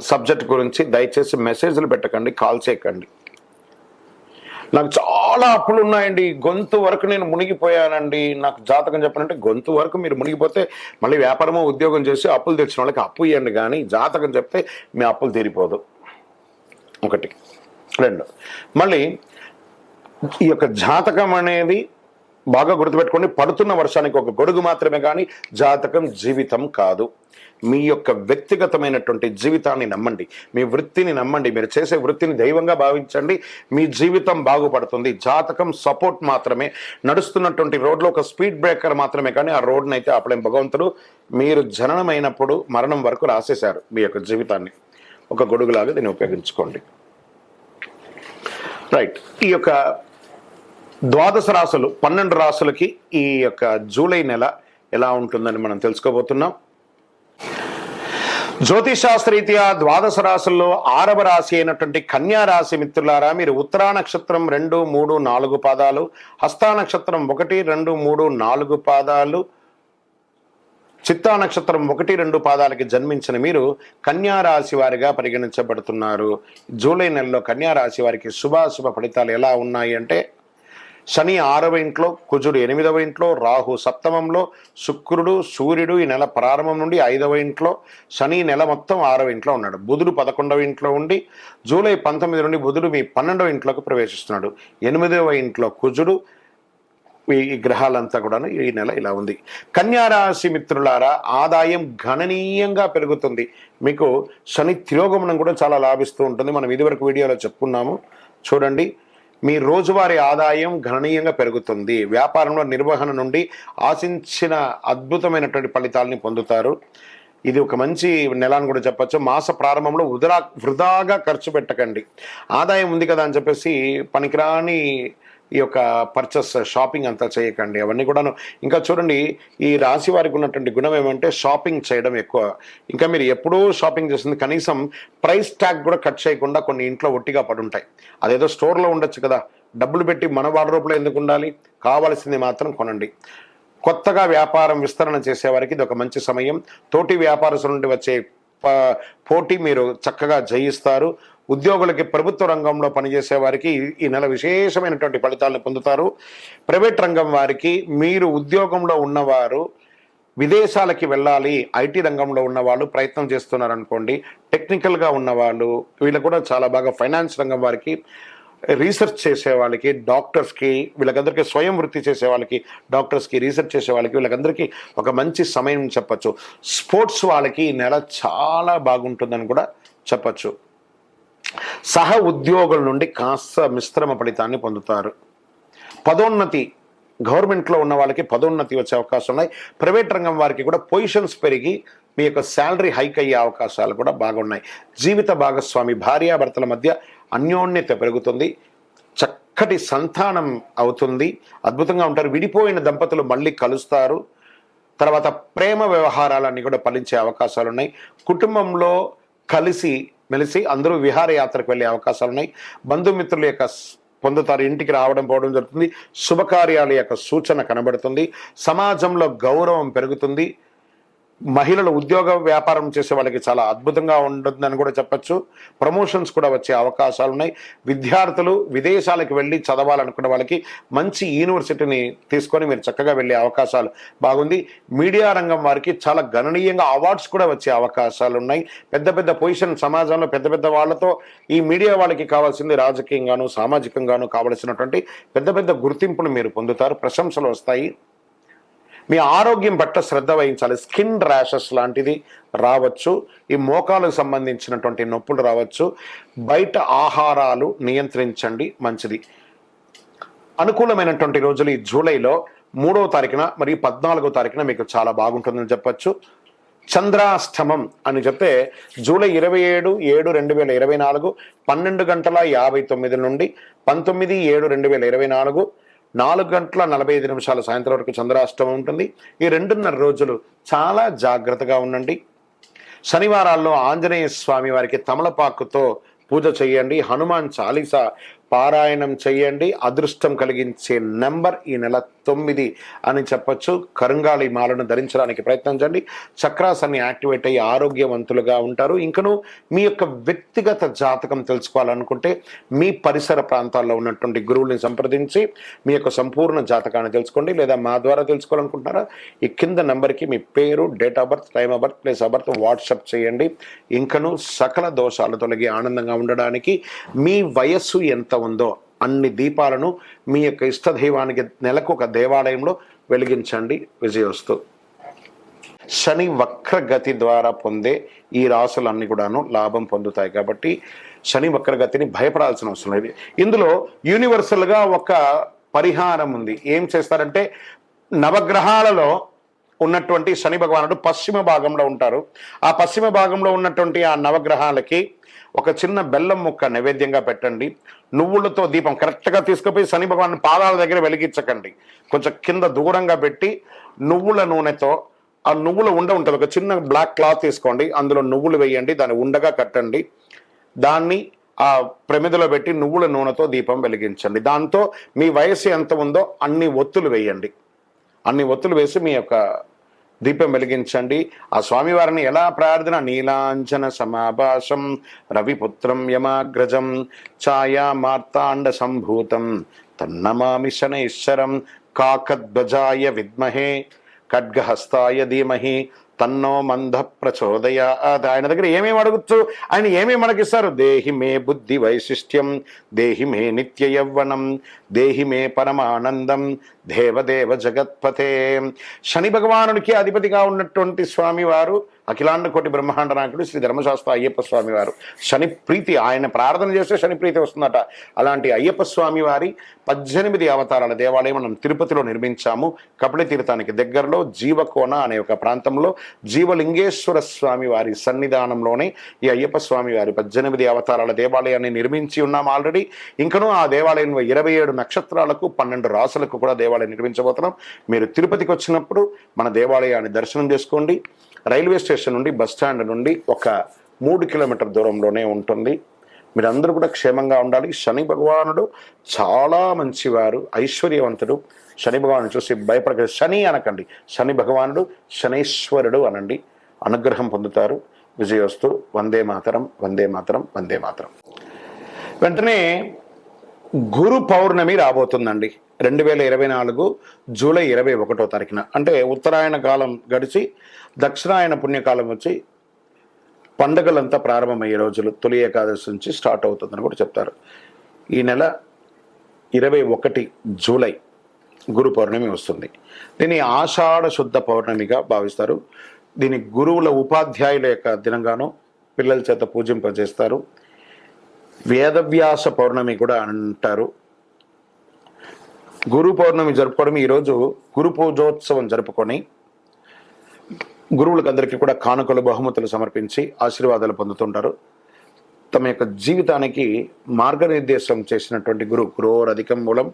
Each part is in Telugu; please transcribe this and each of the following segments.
సబ్జెక్ట్ గురించి దయచేసి మెసేజ్లు పెట్టకండి కాల్ చేయకండి. నాకు చాలా అప్పులు ఉన్నాయండి. గొంతు వరకు నేను మునిగిపోయానండి. నాకు జాతకం చెప్పాలంటే గొంతు వరకు మీరు మునిగిపోతే మళ్ళీ వ్యాపారమో ఉద్యోగం చేసి అప్పులు తెచ్చిన వాళ్ళకి అప్పు ఇవ్వండి కానీ జాతకం చెప్తే మీ అప్పులు తీరిపోదు. ఒకటి. రెండు. మళ్ళీ ఈ యొక్క జాతకం అనేది బాగా గుర్తుపెట్టుకోండి పడుతున్న వర్షానికి ఒక గొడుగు మాత్రమే కానీ జాతకం జీవితం కాదు. మీ యొక్క వ్యక్తిగతమైనటువంటి జీవితాన్ని నమ్మండి. మీ వృత్తిని నమ్మండి. మీరు చేసే వృత్తిని దైవంగా భావించండి. మీ జీవితం బాగుపడుతుంది. జాతకం సపోర్ట్ మాత్రమే. నడుస్తున్నటువంటి రోడ్లో ఒక స్పీడ్ బ్రేకర్ మాత్రమే కానీ ఆ రోడ్ని అయితే ఆపలేం. భగవంతుడు మీరు జననమైనప్పుడు మరణం వరకు రాసేశారు మీ యొక్క జీవితాన్ని. ఒక గొడుగులాగా దీన్ని ఉపయోగించుకోండి. రైట్ ఈ యొక్క ద్వాదశ రాసులు పన్నెండు రాసులకి ఈ యొక్క జూలై నెల ఎలా ఉంటుందని మనం తెలుసుకోబోతున్నాం. జ్యోతిషాస్త్రరీత్యా ద్వాదశ రాశుల్లో ఆరవ రాశి అయినటువంటి కన్యా రాశి మిత్రులారా మీరు ఉత్తరా నక్షత్రం రెండు మూడు నాలుగు పాదాలు హస్తా నక్షత్రం ఒకటి రెండు మూడు నాలుగు పాదాలు చిత్తా నక్షత్రం ఒకటి రెండు పాదాలకి జన్మించిన మీరు కన్యారాశి వారిగా పరిగణించబడుతున్నారు. జూలై నెలలో కన్యారాశి వారికి శుభాశుభ ఫలితాలు ఎలా ఉన్నాయి అంటే శని ఆరవ ఇంట్లో కుజుడు ఎనిమిదవ ఇంట్లో రాహు సప్తమంలో శుక్రుడు సూర్యుడు ఈ నెల ప్రారంభం నుండి ఐదవ ఇంట్లో శని నెల మొత్తం ఆరవ ఇంట్లో ఉన్నాడు. బుధుడు పదకొండవ ఇంట్లో ఉండి జూలై పంతొమ్మిది నుండి బుధుడు మీ పన్నెండవ ఇంట్లోకి ప్రవేశిస్తున్నాడు. ఎనిమిదవ ఇంట్లో కుజుడు ఈ గ్రహాలంతా కూడా ఈ నెల ఇలా ఉంది. కన్యారాశి మిత్రులారా ఆదాయం గణనీయంగా పెరుగుతుంది. మీకు శని తిరోగమనం కూడా చాలా లాభిస్తూ ఉంటుంది. మనం ఇదివరకు వీడియోలో చెప్పుకున్నాము. చూడండి మీ రోజువారీ ఆదాయం గణనీయంగా పెరుగుతుంది. వ్యాపారంలో నిర్వహణ నుండి ఆశించిన అద్భుతమైనటువంటి ఫలితాలని పొందుతారు. ఇది ఒక మంచి నెల అని కూడా చెప్పొచ్చు. మాస ప్రారంభంలో వృధా వృధాగా ఖర్చు పెట్టకండి. ఆదాయం ఉంది కదా అని చెప్పేసి పనికిరాని ఈ యొక్క పర్చేస్ షాపింగ్ అంతా చేయకండి. అవన్నీ కూడాను ఇంకా చూడండి ఈ రాశి వారికి ఉన్నటువంటి గుణం ఏమంటే షాపింగ్ చేయడం ఎక్కువ. ఇంకా మీరు ఎప్పుడూ షాపింగ్ చేస్తుంది కనీసం ప్రైస్ ట్యాగ్ కూడా కట్ చేయకుండా కొన్ని ఇంట్లో ఒట్టిగా పడుంటాయి. అదేదో స్టోర్లో ఉండొచ్చు కదా. డబ్బులు పెట్టి మన వాడరూపులో ఎందుకు ఉండాలి? కావాల్సింది మాత్రం కొనండి. కొత్తగా వ్యాపారం విస్తరణ చేసేవారికి ఇది ఒక మంచి సమయం. తోటి వ్యాపారస్తుల నుండి వచ్చే పోటీ మీరు చక్కగా జయిస్తారు. ఉద్యోగులకి ప్రభుత్వ రంగంలో పనిచేసే వారికి ఈ- నెల విశేషమైనటువంటి ఫలితాలను పొందుతారు. ప్రైవేట్ రంగం వారికి మీరు ఉద్యోగంలో ఉన్నవారు విదేశాలకి వెళ్ళాలి ఐటీ రంగంలో ఉన్న వాళ్ళు ప్రయత్నం చేస్తున్నారు అనుకోండి టెక్నికల్గా ఉన్నవాళ్ళు వీళ్ళు కూడా చాలా బాగా ఫైనాన్స్ రంగం వారికి రీసెర్చ్ చేసే వాళ్ళకి డాక్టర్స్కి వీళ్ళకందరికీ స్వయం వృత్తి చేసే వాళ్ళకి డాక్టర్స్కి రీసెర్చ్ చేసే వాళ్ళకి వీళ్ళకందరికీ ఒక మంచి సమయం చెప్పచ్చు. స్పోర్ట్స్ వాళ్ళకి ఈ నెల చాలా బాగుంటుందని కూడా చెప్పచ్చు. సహ ఉద్యోగుల నుండి కాస్త మిశ్రమ ఫలితాన్ని పొందుతారు. పదోన్నతి గవర్నమెంట్లో ఉన్న వాళ్ళకి పదోన్నతి వచ్చే అవకాశం ఉన్నాయి. ప్రైవేట్ రంగం వారికి కూడా పొజిషన్స్ పెరిగి మీ యొక్క శాలరీ హైక్ అయ్యే అవకాశాలు కూడా బాగున్నాయి. జీవిత భాగస్వామి భార్యాభర్తల మధ్య అన్యోన్యత పెరుగుతుంది చక్కటి సంతానం అవుతుంది. అద్భుతంగా ఉంటారు. విడిపోయిన దంపతులు మళ్ళీ కలుస్తారు. తర్వాత ప్రేమ వ్యవహారాలన్నీ కూడా ఫలించే అవకాశాలు ఉన్నాయి కుటుంబంలో కలిసి మెలిసి అందరూ విహారయాత్రకు వెళ్ళే అవకాశాలు ఉన్నాయి బంధుమిత్రుల యొక్క పొందుతారు. ఇంటికి రావడం పోవడం జరుగుతుంది. శుభకార్యాల యొక్క సూచన కనబడుతుంది. సమాజంలో గౌరవం పెరుగుతుంది. మహిళలు ఉద్యోగ వ్యాపారం చేసే వాళ్ళకి చాలా అద్భుతంగా ఉంటుందని కూడా చెప్పచ్చు. ప్రమోషన్స్ కూడా వచ్చే అవకాశాలు ఉన్నాయి విద్యార్థులు విదేశాలకు వెళ్ళి చదవాలనుకున్న వాళ్ళకి మంచి యూనివర్సిటీని తీసుకొని మీరు చక్కగా వెళ్ళే అవకాశాలు బాగుంది. మీడియా రంగం వారికి చాలా గణనీయంగా అవార్డ్స్ కూడా వచ్చే అవకాశాలు ఉన్నాయి పెద్ద పెద్ద పొజిషన్ సమాజంలో పెద్ద పెద్ద వాళ్ళతో ఈ మీడియా వాళ్ళకి కావాల్సింది రాజకీయంగాను సామాజికంగాను కావలసినటువంటి పెద్ద పెద్ద గుర్తింపును మీరు పొందుతారు. ప్రశంసలు వస్తాయి. మీ ఆరోగ్యం పట్ల శ్రద్ధ వహించాలి. స్కిన్ ర్యాషెస్ లాంటిది రావచ్చు. ఈ మోకాలకు సంబంధించినటువంటి నొప్పులు రావచ్చు. బయట ఆహారాలు నియంత్రించండి. మంచిది. అనుకూలమైనటువంటి రోజులు ఈ జూలైలో మూడవ తారీఖున మరియు పద్నాలుగో తారీఖున మీకు చాలా బాగుంటుందని చెప్పచ్చు. చంద్రాష్టమం అని చెప్తే జూలై ఇరవై ఏడు ఏడు రెండు వేల ఇరవై నాలుగు పన్నెండు గంటల యాభై తొమ్మిది నుండి పంతొమ్మిది ఏడు రెండు వేల ఇరవై నాలుగు నాలుగు గంటల నలభై ఐదు నిమిషాల సాయంత్రం వరకు చంద్రాష్టమం ఉంటుంది. ఈ రెండున్నర రోజులు చాలా జాగ్రత్తగా ఉండండి. శనివారాల్లో ఆంజనేయ స్వామి వారికి తమలపాకుతో పూజ చేయండి. హనుమాన్ చాలీసా పారాయణం చేయండి అదృష్టం కలిగించే నెంబర్ ఈ నెల తొమ్మిది అని చెప్పచ్చు. కరుంగాళి మాలను ధరించడానికి ప్రయత్నించండి చక్రాసన్ని యాక్టివేట్ అయ్యి ఆరోగ్యవంతులుగా ఉంటారు. ఇంకను మీ యొక్క వ్యక్తిగత జాతకం తెలుసుకోవాలనుకుంటే మీ పరిసర ప్రాంతాల్లో ఉన్నటువంటి గురువుల్ని సంప్రదించి మీ యొక్క సంపూర్ణ జాతకాన్ని తెలుసుకోండి. లేదా మా ద్వారా తెలుసుకోవాలనుకుంటున్నారా? ఈ కింద నెంబర్కి మీ పేరు date of birth time of birth place of birth WhatsApp చేయండి. ఇంకను సకల దోషాలు తొలగి ఆనందంగా ఉండడానికి మీ వయస్సు ఎంత ఉందో అన్ని దీపాలను మీ యొక్క ఇష్ట దైవానికి నెలకు ఒక దేవాలయంలో వెలిగించండి. విజయోస్తు. శని వక్రగతి ద్వారా పొందే ఈ రాసులన్నీ కూడాను లాభం పొందుతాయి కాబట్టి శని వక్రగతిని భయపడాల్సిన అవసరం లేదు. ఇందులో యూనివర్సల్గా ఒక పరిహారం ఉంది. ఏం చేస్తారంటే నవగ్రహాలలో ఉన్నటువంటి శని భగవానుడు పశ్చిమ భాగంలో ఉంటారు. ఆ పశ్చిమ భాగంలో ఉన్నటువంటి ఆ నవగ్రహాలకి ఒక చిన్న బెల్లం ముక్క నైవేద్యంగా పెట్టండి. నువ్వులతో దీపం కరెక్ట్గా తీసుకుపోయి శని భగవాన్ పాదాల దగ్గర వెలిగించకండి. కొంచెం కింద దూరంగా పెట్టి నువ్వుల నూనెతో ఆ నువ్వుల ఉండ ఉంటుంది ఒక చిన్న బ్లాక్ క్లాత్ తీసుకోండి. అందులో నువ్వులు వేయండి దాన్ని ఉండగా కట్టండి. దాన్ని ఆ ప్రమిదలో పెట్టి నువ్వుల నూనెతో దీపం వెలిగించండి. దాంతో మీ వయసు ఎంత ఉందో అన్ని ఒత్తులు వేయండి. అన్ని ఒత్తులు వేసి మీ యొక్క దీపం వెలిగించండి. ఆ స్వామివారిని ఎలా ప్రార్థన? నీలాంజన సమాభాసం రవిపుత్రం యమాగ్రజం ఛాయా మార్తాండ సంభూతం తన్నమామి శనైశ్వరం కాకద్వజాయ విద్మహే ఖడ్గహస్తాయ ధీమహి తన్నో మంద ప్రచోదయ. ఆయన దగ్గర ఏమేమి అడగచ్చు? ఆయన ఏమేమి మనకిస్తారు? దేహి మే బుద్ధి వైశిష్ట్యం దేహి మే నిత్య యవ్వనం దేహి మే పరమానందం దేవదేవ జగత్పతే. శని భగవానుడికి అధిపతిగా ఉన్నటువంటి స్వామివారు అఖిలాండ కోటి బ్రహ్మాండ నాయకుడు శ్రీ ధర్మశాస్త్ర అయ్యప్ప స్వామి వారు. శని ప్రీతి ఆయన ప్రార్థన చేస్తే శని ప్రీతి వస్తుందట. అలాంటి అయ్యప్ప స్వామి వారి పద్దెనిమిది అవతారాల దేవాలయం మనం తిరుపతిలో నిర్మించాము. కపిల తీర్థానికి దగ్గరలో జీవకోన అనే ఒక ప్రాంతంలో జీవలింగేశ్వర స్వామి వారి సన్నిధానంలోనే ఈ అయ్యప్ప స్వామి వారి పద్దెనిమిది అవతారాల దేవాలయాన్ని నిర్మించి ఉన్నాం ఆల్రెడీ. ఇంకనూ ఆ దేవాలయంలో ఇరవై ఏడు నక్షత్రాలకు పన్నెండు రాసులకు కూడా దేవాలయం నిర్మించబోతున్నాం. మీరు తిరుపతికి వచ్చినప్పుడు మన దేవాలయాన్ని దర్శనం చేసుకోండి. రైల్వే స్టేషన్ నుండి బస్ స్టాండ్ నుండి ఒక మూడు కిలోమీటర్ దూరంలోనే ఉంటుంది. మీరందరూ కూడా క్షేమంగా ఉండాలి. శని భగవానుడు చాలా మంచివారు ఐశ్వర్యవంతుడు. శని భగవాను చూసి భయపడక శని అనకండి. శని భగవానుడు శనీశ్వరుడు అనండి. అనుగ్రహం పొందుతారు. విజయోస్తు వందే మాతరం వందే మాతరం వందే మాతరం. వెంటనే గురు పౌర్ణమి రాబోతుందండి. రెండు వేల ఇరవై నాలుగు జూలై ఇరవై ఒకటో తారీఖున. అంటే ఉత్తరాయణ కాలం గడిచి దక్షిణాయన పుణ్యకాలం వచ్చి పండగలంతా ప్రారంభమయ్యే రోజులు. తొలి ఏకాదశి నుంచి స్టార్ట్ అవుతుందని కూడా చెప్తారు. ఈ నెల ఇరవై ఒకటి జూలై గురు పౌర్ణమి వస్తుంది. దీన్ని ఆషాఢ శుద్ధ పౌర్ణమిగా భావిస్తారు. దీని గురువుల ఉపాధ్యాయుల యొక్క దినంగాను పిల్లల చేత పూజింపజేస్తారు. వేదవ్యాస పౌర్ణమి కూడా అంటారు. గురు పౌర్ణమి జరుపుకోవడం. ఈరోజు గురు పూజోత్సవం జరుపుకొని గురువులకు అందరికీ కూడా కానుకలు బహుమతులు సమర్పించి ఆశీర్వాదాలు పొందుతుంటారు. తమ యొక్క జీవితానికి మార్గనిర్దేశం చేసినటువంటి గురు గురోర్ అధికం మూలం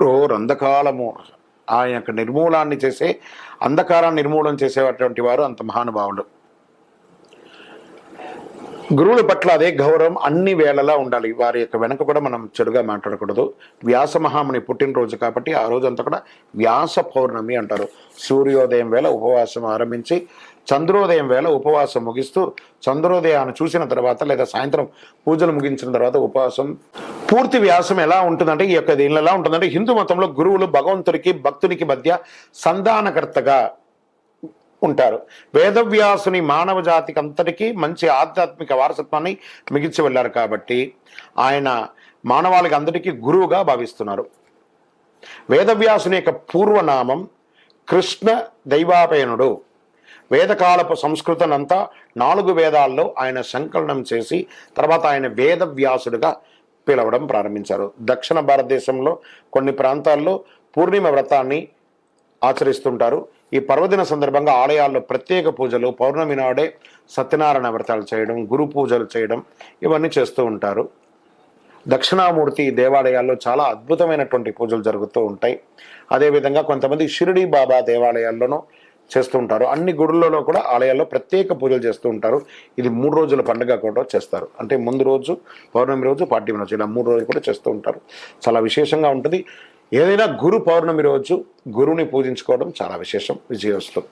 గురోర్ అంధకాలము ఆయన యొక్క నిర్మూలాన్ని చేసే అంధకారాన్ని నిర్మూలన చేసేటువంటి వారు అంత మహానుభావులు. గురువుల పట్ల అదే గౌరవం అన్ని వేళలా ఉండాలి. వారి యొక్క వెనక కూడా మనం చెడుగా మాట్లాడకూడదు. వ్యాస మహాముని పుట్టినరోజు కాబట్టి ఆ రోజు అంతా కూడా వ్యాస పౌర్ణమి అంటారు. సూర్యోదయం వేళ ఉపవాసం ఆరంభించి చంద్రోదయం వేళ ఉపవాసం ముగిస్తూ చంద్రోదయాన్ని చూసిన తర్వాత లేదా సాయంత్రం పూజలు ముగించిన తర్వాత ఉపవాసం పూర్తి వ్యాసం ఎలా ఉంటుందంటే ఈ యొక్క దీనిలో ఎలా ఉంటుందంటే హిందూ మతంలో గురువులు భగవంతుడికి భక్తునికి మధ్య సంధానకర్తగా ఉంటారు. వేదవ్యాసుని మానవ జాతికి అంతటికీ మంచి ఆధ్యాత్మిక వారసత్వాన్ని మిగిల్చి వెళ్ళారు కాబట్టి ఆయన మానవాళికి అందరికీ గురువుగా భావిస్తున్నారు. వేదవ్యాసుని యొక్క పూర్వనామం కృష్ణ దైవాపయనుడు. వేదకాలపు సంస్కృతనంతా నాలుగు వేదాల్లో ఆయన సంకలనం చేసి తర్వాత ఆయన వేదవ్యాసుడిగా పిలవడం ప్రారంభించారు. దక్షిణ భారతదేశంలో కొన్ని ప్రాంతాల్లో పూర్ణిమ వ్రతాన్ని ఆచరిస్తుంటారు. ఈ పర్వదిన సందర్భంగా ఆలయాల్లో ప్రత్యేక పూజలు పౌర్ణమి నాడే సత్యనారాయణ వ్రతాలు చేయడం గురు పూజలు చేయడం ఇవన్నీ చేస్తూ ఉంటారు. దక్షిణామూర్తి దేవాలయాల్లో చాలా అద్భుతమైనటువంటి పూజలు జరుగుతూ ఉంటాయి. అదేవిధంగా కొంతమంది షిరిడి బాబా దేవాలయాల్లోనూ చేస్తూ ఉంటారు. అన్ని గుడులలో కూడా ఆలయాల్లో ప్రత్యేక పూజలు చేస్తూ ఉంటారు. ఇది మూడు రోజుల పండుగ కూడా చేస్తారు. అంటే ముందు రోజు పౌర్ణమి రోజు పాడ్యమి రోజు ఇలా మూడు రోజులు కూడా చేస్తూ ఉంటారు. చాలా విశేషంగా ఉంటుంది. ఏదైనా గురు పౌర్ణమి రోజు గురువుని పూజించుకోవడం చాలా విశేషం విజయోత్సవం